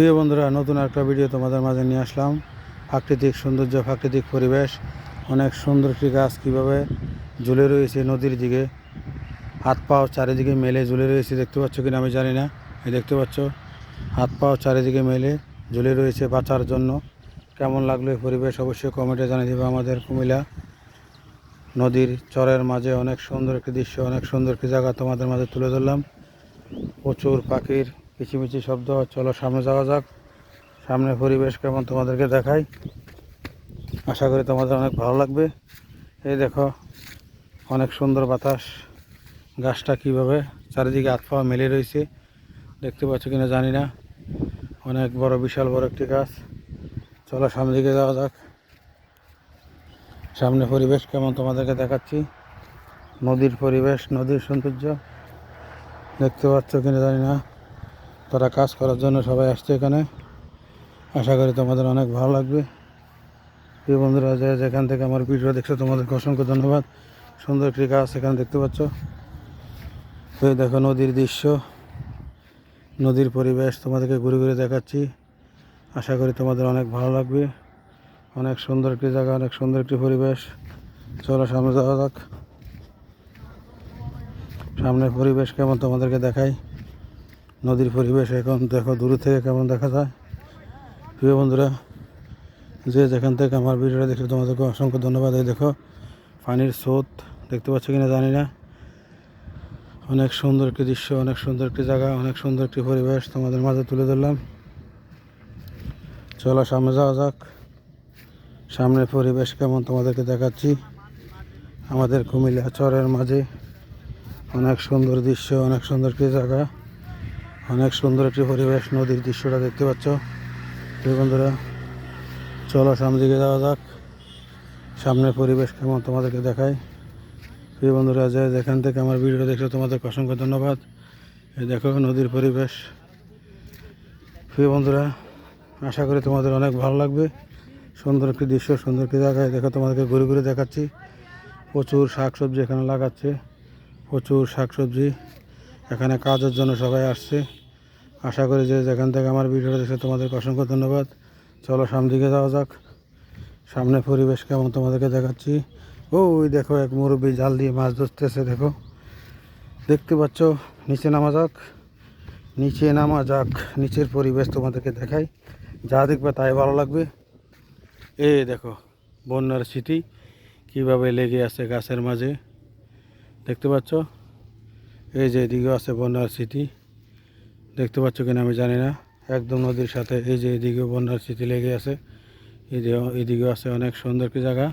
প্রিয় বন্ধুরা, নতুন একটা ভিডিও তোমাদের মাঝে নিয়ে আসলাম। প্রাকৃতিক সৌন্দর্য, প্রাকৃতিক পরিবেশ, অনেক সুন্দর একটি গাছ কীভাবে ঝুলে রয়েছে নদীর দিকে। হাত পাও চারিদিকে মেলে ঝুলে রয়েছে, দেখতে পাচ্ছ কিনা আমি জানি না। এই দেখতে পাচ্ছ, হাত পাও চারিদিকে মেলে ঝুলে রয়েছে বাঁচার জন্য। কেমন লাগল এই পরিবেশ অবশ্যই কমেন্টে জানিয়ে দেবে আমাদের কুমিল্লা নদীর চরের মাঝে। অনেক সুন্দর একটি দৃশ্য, অনেক সুন্দর একটি জায়গা তোমাদের মাঝে তুলে ধরলাম। প্রচুর পাখির কিচিমিচি শব্দ, চলো সামনে যাওয়া যাক। সামনে পরিবেশ কেমন তোমাদেরকে দেখাই। আশা করি তোমাদের অনেক ভালো লাগবে। এই দেখো, অনেক সুন্দর বাতাস। গাছটা কীভাবে চারিদিকে হাত পাওয়া মেলে রয়েছে, দেখতে পাচ্ছ কিনা জানি না। অনেক বড়, বিশাল বড় একটি গাছ। চলো সামনে দিকে যাওয়া যাক। সামনে পরিবেশ কেমন তোমাদেরকে দেখাচ্ছি। নদীর পরিবেশ, নদীর সৌন্দর্য। দেখতে পাচ্ছ কিনা জানি না। তারা কাজ করার জন্য সবাই আসছে এখানে। আশা করি তোমাদের অনেক ভালো লাগবে। প্রিয় বন্ধুরা, যে যেখান থেকে আমার ভিডিও দেখছ, তোমাদেরকে অসংখ্য ধন্যবাদ। সুন্দর একটি গাছ এখানে দেখতে পাচ্ছ। এই দেখো নদীর দৃশ্য। নদীর পরিবেশ তোমাদেরকে ঘুরে ঘুরে দেখাচ্ছি। আশা করি তোমাদের অনেক ভালো লাগবে। অনেক সুন্দর একটি জায়গা, অনেক সুন্দর একটি পরিবেশ। চলো সামনে যাওয়া যাক। সামনের পরিবেশ কেমন তোমাদেরকে দেখাই। নদীর পরিবেশ এখন দেখো, দূর থেকে কেমন দেখা যায়। প্রিয় বন্ধুরা, যে যেখান থেকে আমার ভিডিওটা দেখছ, তোমাদেরকে অসংখ্য ধন্যবাদ। এই দেখো, পানির স্রোত, দেখতে পাচ্ছ কিনা জানি না। অনেক সুন্দর একটি দৃশ্য, অনেক সুন্দর একটি জায়গা, অনেক সুন্দর একটি পরিবেশ তোমাদের মাঝে তুলে ধরলাম। চলো, সামনে যাওয়া যাক। সামনের পরিবেশ কেমন তোমাদেরকে দেখাচ্ছি। আমাদের কুমিল্লা চরের মাঝে অনেক সুন্দর দৃশ্য, অনেক সুন্দর একটি জায়গা। অনেক সুন্দর একটি পরিবেশ নদীর দৃশ্যটা দেখতে পাচ্ছ। বন্ধুরা, চলো সামনের দিকে যাওয়া যাক। সামনের পরিবেশ কেমন তোমাদেরকে দেখাই। প্রিয় বন্ধুরা, যে যেখান থেকে আমার ভিডিও দেখছ, তোমাদেরকে অসংখ্য ধন্যবাদ। এই দেখো নদীর পরিবেশ। প্রিয় বন্ধুরা, আশা করি তোমাদের অনেক ভালো লাগবে। সুন্দর একটি দৃশ্য, সুন্দর একটি জায়গায় দেখো তোমাদেরকে ঘুরে ঘুরে দেখাচ্ছি। প্রচুর শাকসবজি এখানে লাগাচ্ছে। প্রচুর শাকসবজি। এখানে কাজের জন্য সবাই আসছে। আশা করি যে যেখান থেকে আমার ভিডিওটা দেখছে, তোমাদেরকে অসংখ্য ধন্যবাদ। চলো সামনে দিকে যাওয়া যাক। সামনে পরিবেশ কেমন তোমাদেরকে দেখাচ্ছি। ওই দেখো এক মুরব্বী জাল দিয়ে মাছ ধরতেছে, দেখো। দেখতে পাচ্ছ, নিচে নামা যাক। নিচে নামা যাক। নিচের পরিবেশ তোমাদেরকে দেখাই। যা দেখবে তাই ভালো লাগবে। এ দেখো, বন্যার স্মৃতি। কীভাবে লেগে আছে গাছের মাঝে। দেখতে পাচ্ছ? এই যে এদিকেও আছে বন্যার স্মৃতি। দেখতে পাচ্ছ কিনা আমি জানি না। একদম নদীর সাথে এই যে এদিকেও বন্যার স্মৃতি লেগে আছে। এদিকেও এদিকেও আছে অনেক সুন্দর একটি জায়গা।